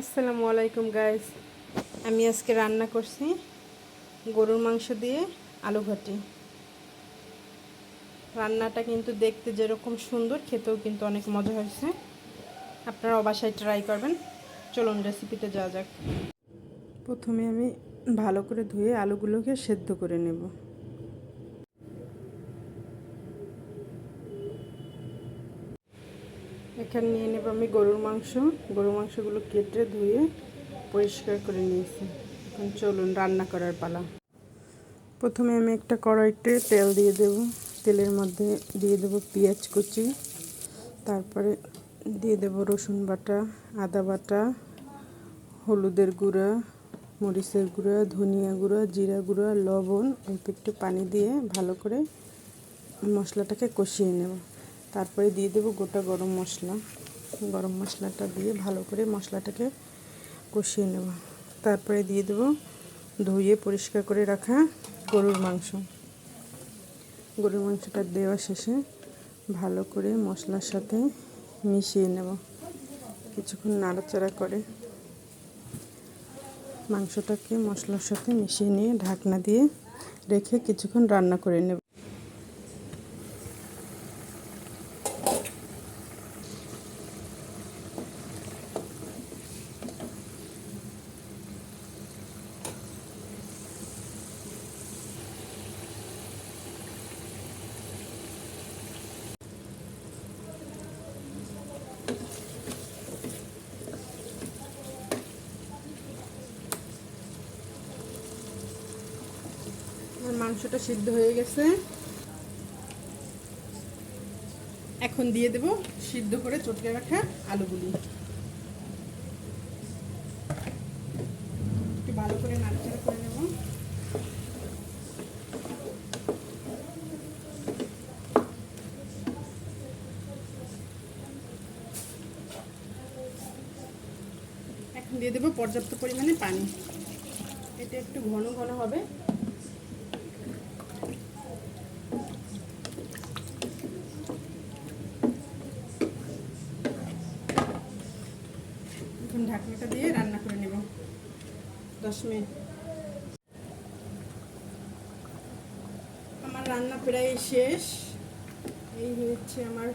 আসসালামু আলাইকুম গাইস আমি আজকে রান্না করছি গরুর মাংস দিয়ে আলু ঘাটি রান্নাটা কিন্তু দেখতে যেরকম সুন্দর, খেতেও কিন্তু অনেক মজা হয়েছে। আপনারা বাসায় ট্রাই করবেন। চলুন রেসিপিতে যাওয়া যাক। প্রথমে আমি ভালো করে ধুয়ে আলুগুলোকে সেদ্ধ করে নেব। এখানে নিয়ে নেব আমি গরুর মাংস। গরুর মাংসগুলো কেটে ধুয়ে পরিষ্কার করে নিয়েছি। এখন চলুন রান্না করার পালা। প্রথমে আমি একটা কড়াইতে তেল দিয়ে দেব। তেলের মধ্যে দিয়ে দেব পেঁয়াজ কুচি। তারপরে দিয়ে দেব রসুন বাটা, আদা বাটা, হলুদের গুঁড়া, মরিচের গুঁড়া, ধনিয়া গুঁড়া, জিরা গুঁড়া, লবণ, অল্প একটু পানি দিয়ে ভালো করে মশলাটাকে কষিয়ে নেব। তারপরে দিয়ে দেবো গোটা গরম মশলা। গরম মশলাটা দিয়ে ভালো করে মশলাটাকে কষিয়ে নেব। তারপরে দিয়ে দেবো ধুয়ে পরিষ্কার করে রাখা গরুর মাংস। গরুর মাংসটা দেওয়া শেষে ভালো করে মশলার সাথে মিশিয়ে নেব। কিছুক্ষণ নাড়াচাড়া করে মাংসটাকে মশলার সাথে মিশিয়ে নিয়ে ঢাকনা দিয়ে রেখে কিছুক্ষণ রান্না করে নেব। আমার মাংসটা সিদ্ধ হয়ে গেছে। এখন দিয়ে দেব সিদ্ধ করে চটকে রাখা আলুগুলি। একটু ভালো করে নাড়াচাড়া করে নেব। এখন দিয়ে দেবো পর্যাপ্ত পরিমাণে পানি। এটা একটু ঘন ঘন হবে। ঢাকনাটা দিয়ে রান্না করে নেব। দশ মিনিট। আমার রান্না প্রায় শেষ। এই হচ্ছে আমার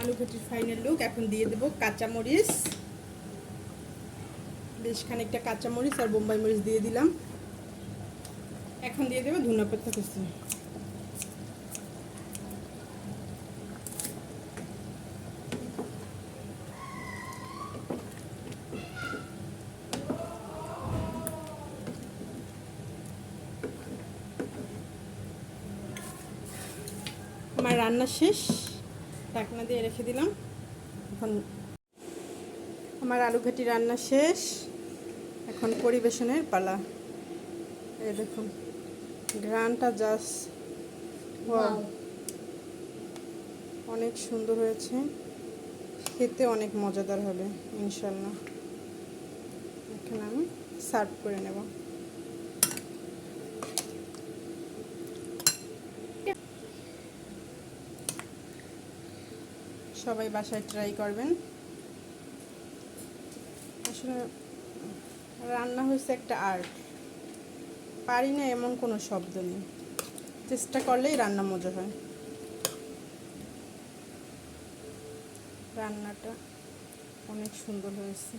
আলু ঘটির ফাইনাল লুক এখন দিয়ে দেবো কাঁচামরিচ। বেশ খানিকটা কাঁচামরিচ আর বোম্বাই মরিচ দিয়ে দিলাম। এখন দিয়ে দেবো ধুনা পাতা কুচি। আমার রান্না শেষ। ঢাকনা দিয়ে রেখে দিলাম। এখন আমার আলু ঘাটি রান্না শেষ। এখন পরিবেশনের পালা। এই দেখুন ঘ্রানটা জাস্ট অনেক সুন্দর হয়েছে। খেতে অনেক মজাদার হবে ইনশাল্লাহ। এখন আমি সার্ভ করে নেব। সবাই বাসায় ট্রাই করবেন। আসলে রান্না হয়েছে একটা আর্ট পারি না এমন কোনো শব্দ নেই। চেষ্টা করলেই রান্না মজা হয়। রান্নাটা অনেক সুন্দর হয়েছে।